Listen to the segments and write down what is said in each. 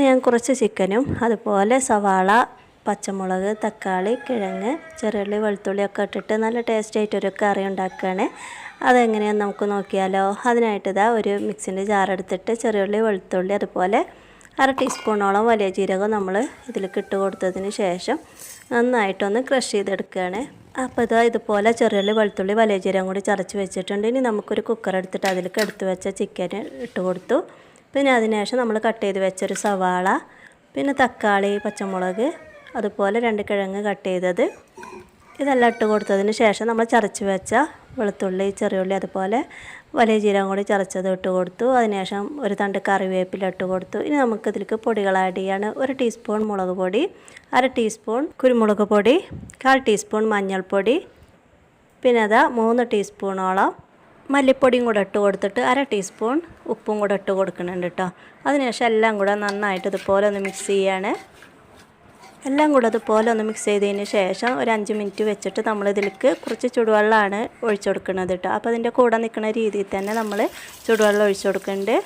ഞാൻ കുറച്ച് ചിക്കനും അതുപോലെ സവാള പച്ചമുളക് തക്കാളി കിഴങ്ങ് ചെറുള്ളി വെളുത്തുള്ളി ഒക്കെ ഇട്ടിട്ട് നല്ല ടേസ്റ്റ് ആയിട്ടൊരു കറി ഉണ്ടാക്കുകയാണ്. അതെങ്ങനെയാണെന്ന് നമുക്ക് നോക്കിയാലോ? അതിനായിട്ട് ഇതാ ഒരു മിക്സിന്റെ ജാറെടുത്തിട്ട് ചെറുള്ളി വെളുത്തുള്ളി അതുപോലെ അര ടീസ്പൂണോളം വലിയ ജീരകം നമ്മൾ ഇതിലേക്ക് ഇട്ട് കൊടുത്തതിന് ശേഷം നന്നായിട്ടൊന്ന് ക്രഷ് ചെയ്തെടുക്കുകയാണ്. അപ്പോൾ ഇതാ ഇതുപോലെ ചെറിയുള്ളി വെളുത്തുള്ളി വലിയ ജീരകം കൂടി ചതച്ച് വെച്ചിട്ടുണ്ട്. ഇനി നമുക്കൊരു കുക്കർ എടുത്തിട്ട് അതിലേക്ക് എടുത്ത് വെച്ച ചിക്കൻ ഇട്ട് കൊടുത്തു. പിന്നെ അതിനുശേഷം നമ്മൾ കട്ട് ചെയ്ത് വെച്ചൊരു സവാള പിന്നെ തക്കാളി പച്ചമുളക് അതുപോലെ രണ്ട് കിഴങ്ങ് കട്ട് ചെയ്തത്. ഇതെല്ലാം ഇട്ട് കൊടുത്തതിന് ശേഷം നമ്മൾ ചതച്ച് വെച്ച വെളുത്തുള്ളി ചെറിയുള്ളി അതുപോലെ വലിയ ജീരകം കൂടി ചതച്ചത് ഇട്ട് കൊടുത്തു. അതിനുശേഷം ഒരു തണ്ട് കറിവേപ്പില ഇട്ട് കൊടുത്തു. ഇനി നമുക്ക് ഇതിലേക്ക് പൊടികൾ ആഡ് ചെയ്യാണ്. ഒരു ടീസ്പൂൺ മുളക് പൊടി അര ടീസ്പൂൺ കുരുമുളക് പൊടി കാൽ ടീസ്പൂൺ മഞ്ഞൾപ്പൊടി പിന്നെ അതാ മൂന്ന് ടീസ്പൂണോളം മല്ലിപ്പൊടിയും കൂടെ ഇട്ട് കൊടുത്തിട്ട് അര ടീസ്പൂൺ ഉപ്പും കൂടെ ഇട്ട് കൊടുക്കുന്നുണ്ട് കേട്ടോ അതിനുശേഷം എല്ലാം കൂടെ നന്നായിട്ട് ഇതുപോലെ ഒന്ന് മിക്സ് ചെയ്യാണ്. എല്ലാം കൂടെ അതുപോലെ ഒന്ന് മിക്സ് ചെയ്തതിന് ശേഷം ഒരു അഞ്ച് മിനിറ്റ് വെച്ചിട്ട് നമ്മൾ ഇതിലേക്ക് കുറച്ച് ചുടുവെള്ളമാണ് ഒഴിച്ചു കൊടുക്കുന്നത് കേട്ടോ അപ്പോൾ അതിന്റെ കൂടെ നിൽക്കുന്ന രീതിയിൽ തന്നെ നമ്മൾ ചുടുവെള്ളം ഒഴിച്ചു കൊടുക്കുന്നുണ്ട്.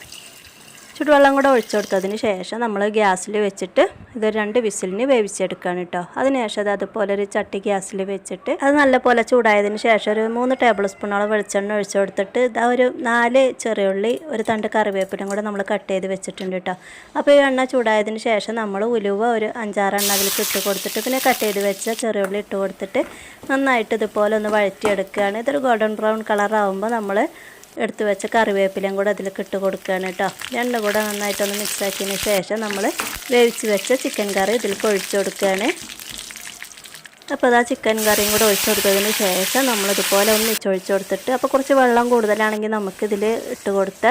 ചുടുവെള്ളം കൂടെ ഒഴിച്ചു കൊടുത്തതിന് ശേഷം നമ്മൾ ഗ്യാസിൽ വെച്ചിട്ട് ഇത് രണ്ട് വിസിലിന് വേവിച്ചെടുക്കുകയാണ് കേട്ടോ. അതിനുശേഷം അത് അതുപോലെ ഒരു ചട്ടി ഗ്യാസിൽ വെച്ചിട്ട് അത് നല്ലപോലെ ചൂടായതിന് ശേഷം ഒരു മൂന്ന് ടേബിൾ സ്പൂണോളം വെളിച്ചെണ്ണ ഒഴിച്ചു കൊടുത്തിട്ട് ഇതാ ഒരു നാല് ചെറിയുള്ളി ഒരു തണ്ട് കറിവേപ്പിലും കൂടെ നമ്മൾ കട്ട് ചെയ്ത് വെച്ചിട്ടുണ്ട് കേട്ടോ. അപ്പോൾ ഈ എണ്ണ ചൂടായതിന് ശേഷം നമ്മൾ ഉലുവ ഒരു അഞ്ചാറ് എണ്ണ അതിലേക്ക് ഇട്ട് കൊടുത്തിട്ട് പിന്നെ കട്ട് ചെയ്ത് വെച്ച ചെറിയുള്ളി ഇട്ട് കൊടുത്തിട്ട് നന്നായിട്ട് ഇതുപോലെ ഒന്ന് വഴറ്റിയെടുക്കുകയാണ്. ഇതൊരു ഗോൾഡൻ ബ്രൗൺ കളറാവുമ്പോൾ നമ്മൾ എടുത്ത് വെച്ച കറിവേപ്പിലയും കൂടെ അതിലേക്ക് ഇട്ട് കൊടുക്കുകയാണ് കേട്ടോ. രണ്ടും കൂടെ നന്നായിട്ടൊന്ന് മിക്സ് ആക്കിയതിന് ശേഷം നമ്മൾ വേവിച്ച് വെച്ച ചിക്കൻ കറി ഇതിലേക്ക് ഒഴിച്ചു കൊടുക്കുകയാണ്. അപ്പോൾ അതാ ചിക്കൻ കറിയും കൂടെ ഒഴിച്ചു കൊടുത്തതിന് ശേഷം നമ്മളിതുപോലെ ഒന്ന് ഒഴിച്ചു കൊടുത്തിട്ട് അപ്പോൾ കുറച്ച് വെള്ളം കൂടുതലാണെങ്കിൽ നമുക്കിതിൽ ഇട്ട് കൊടുത്ത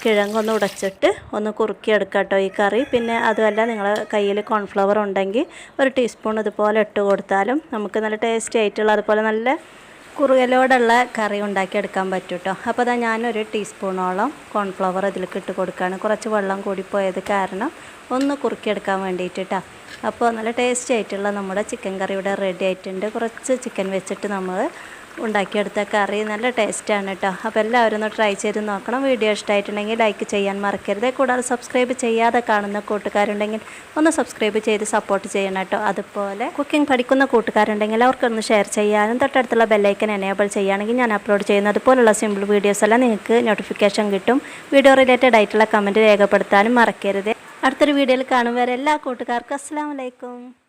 കിഴങ്ങൊന്ന് ഉടച്ചിട്ട് ഒന്ന് കുറുക്കിയെടുക്കാം കേട്ടോ ഈ കറി. പിന്നെ അതുമല്ല നിങ്ങളെ കയ്യിൽ കോൺഫ്ലവർ ഉണ്ടെങ്കിൽ ഒരു ടീസ്പൂൺ ഇതുപോലെ ഇട്ട് കൊടുത്താലും നമുക്ക് നല്ല ടേസ്റ്റി ആയിട്ടുള്ള അതുപോലെ നല്ല കുറുകലോടുള്ള കറി ഉണ്ടാക്കിയെടുക്കാൻ പറ്റും കേട്ടോ അപ്പോൾ അതാ ഞാനൊരു ടീസ്പൂണോളം കോൺഫ്ലവർ ഇതിലേക്ക് ഇട്ട് കൊടുക്കുകയാണ്. കുറച്ച് വെള്ളം കൂടിപ്പോയത് കാരണം ഒന്ന് കുറുക്കിയെടുക്കാൻ വേണ്ടിയിട്ട് അപ്പോൾ നല്ല ടേസ്റ്റി ആയിട്ടുള്ള നമ്മുടെ ചിക്കൻ കറി ഇവിടെ റെഡി ആയിട്ടുണ്ട്. കുറച്ച് ചിക്കൻ വെച്ചിട്ട് നമ്മൾ ഉണ്ടാക്കിയെടുത്ത കറി നല്ല ടേസ്റ്റാണ് കേട്ടോ. അപ്പോൾ എല്ലാവരും ഒന്ന് ട്രൈ ചെയ്ത് നോക്കണം. വീഡിയോ ഇഷ്ടമായിട്ടുണ്ടെങ്കിൽ ലൈക്ക് ചെയ്യാൻ മറക്കരുത്. കൂടാതെ സബ്സ്ക്രൈബ് ചെയ്യാതെ കാണുന്ന കൂട്ടുകാരുണ്ടെങ്കിൽ ഒന്ന് സബ്സ്ക്രൈബ് ചെയ്ത് സപ്പോർട്ട് ചെയ്യണം കേട്ടോ. അതുപോലെ കുക്കിംഗ് പഠിക്കുന്ന കൂട്ടുകാരുണ്ടെങ്കിൽ അവർക്കൊന്ന് ഷെയർ ചെയ്യാനും തൊട്ടടുത്തുള്ള ബെല്ലൈക്കൻ എനേബിൾ ചെയ്യുകയാണെങ്കിൽ ഞാൻ അപ്ലോഡ് ചെയ്യുന്ന അതുപോലുള്ള സിമ്പിൾ വീഡിയോസ് എല്ലാം നിങ്ങൾക്ക് നോട്ടിഫിക്കേഷൻ കിട്ടും. വീഡിയോ റിലേറ്റഡ് ആയിട്ടുള്ള കമന്റ് രേഖപ്പെടുത്താനും മറക്കരുത്. അടുത്തൊരു വീഡിയോയിൽ കാണും. വരെ എല്ലാ കൂട്ടുകാർക്കും അസ്സാം വലൈക്കും